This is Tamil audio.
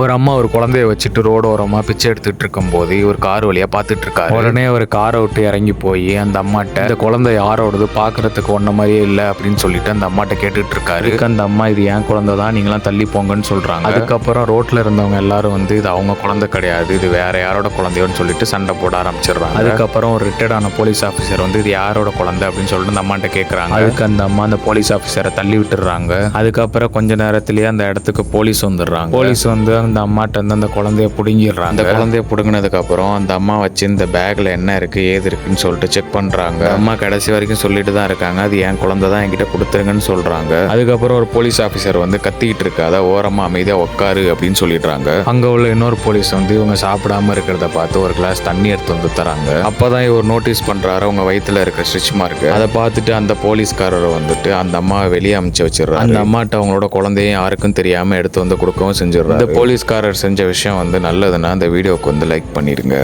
ஒரு அம்மா ஒரு குழந்தைய வச்சுட்டு ரோடு ஓரமா பிச்சை எடுத்துட்டு இருக்கும்போது இவர் கார் வழியா பார்த்துட்டு இருக்காரு உடனே அவர் காரை விட்டு இறங்கி போய் அந்த அம்மாட்ட இந்த குழந்தை யாரோடது? பார்க்கறதுக்கு ஒன்ன மாதிரியே இல்லை அப்படின்னு சொல்லிட்டு அந்த அம்மாட்ட கேட்டுட்டு இருக்காரு அந்த அம்மா இது என் குழந்தை தான் நீங்களாம் தள்ளி போங்கன்னு சொல்றாங்க. அதுக்கப்புறம் ரோட்ல இருந்தவங்க எல்லாரும் வந்து இது அவங்க குழந்தை கிடையாது இது வேற யாரோட குழந்தையோன்னு சொல்லிட்டு சண்டை போட ஆரம்பிச்சிடுறாங்க. அதுக்கப்புறம் ஒரு ரிட்டையர்ட் ஆன போலீஸ் ஆஃபீஸர் வந்து இது யாரோட குழந்தை? அப்படின்னு சொல்லிட்டு அந்த அம்மாட்ட கேட்குறாங்க அதுக்கு அந்த அம்மா அந்த போலீஸ் ஆஃபீஸரை தள்ளி விட்டுறாங்க அதுக்கப்புறம் கொஞ்ச நேரத்திலேயே அந்த இடத்துக்கு போலீஸ் வந்துடுறாங்க. போலீஸ் வந்து அந்த அம்மாட்ட இருந்து அந்த குழந்தைய பிடுங்கிடுறாங்க. அந்த குழந்தைய பிடுங்கினதுக்கு அப்புறம் அந்த அம்மா வச்சு இந்த பேக்ல என்ன இருக்கு ஏது இருக்குன்னு சொல்லிட்டு செக் பண்றாங்க. அம்மா கடைசி வரைக்கும் சொல்லிட்டு தான் இருக்காங்க. அது என் குழந்தை தான் என்கிட்ட கொடுத்துருங்கன்னு சொல்றாங்க. அதுக்கப்புறம் ஒரு போலீஸ் ஆஃபீஸர் வந்து கத்திக்கிட்டு இருக்காத ஓரமா அமைதியா உட்காரு அப்படின்னு சொல்லிடுறாங்க. அங்க உள்ள இன்னொரு போலீஸ் வந்து இவங்க சாப்பிடாம இருக்கிறத பார்த்து ஒரு கிளாஸ் தண்ணி எடுத்து வந்து தராங்க. அப்பதான் இவர் நோட்டீஸ் பண்றாரு. அவங்க வயித்துல இருக்க ஸ்ட்ரிச் மார்க் அதை பார்த்துட்டு அந்த போலீஸ்காரர் வந்துட்டு அந்த அம்மாவை வெளியே அமுச்சு வச்சிடுறாரு. அந்த அம்மாட்ட அவங்களோட குழந்தையும் யாருக்கும் தெரியாம எடுத்து வந்து கொடுக்கவும் செஞ்சிடுறாரு. இந்த போலீஸ்காரர் செஞ்ச விஷயம் வந்து நல்லதுன்னா அந்த வீடியோவுக்கு வந்து லைக் பண்ணிடுங்க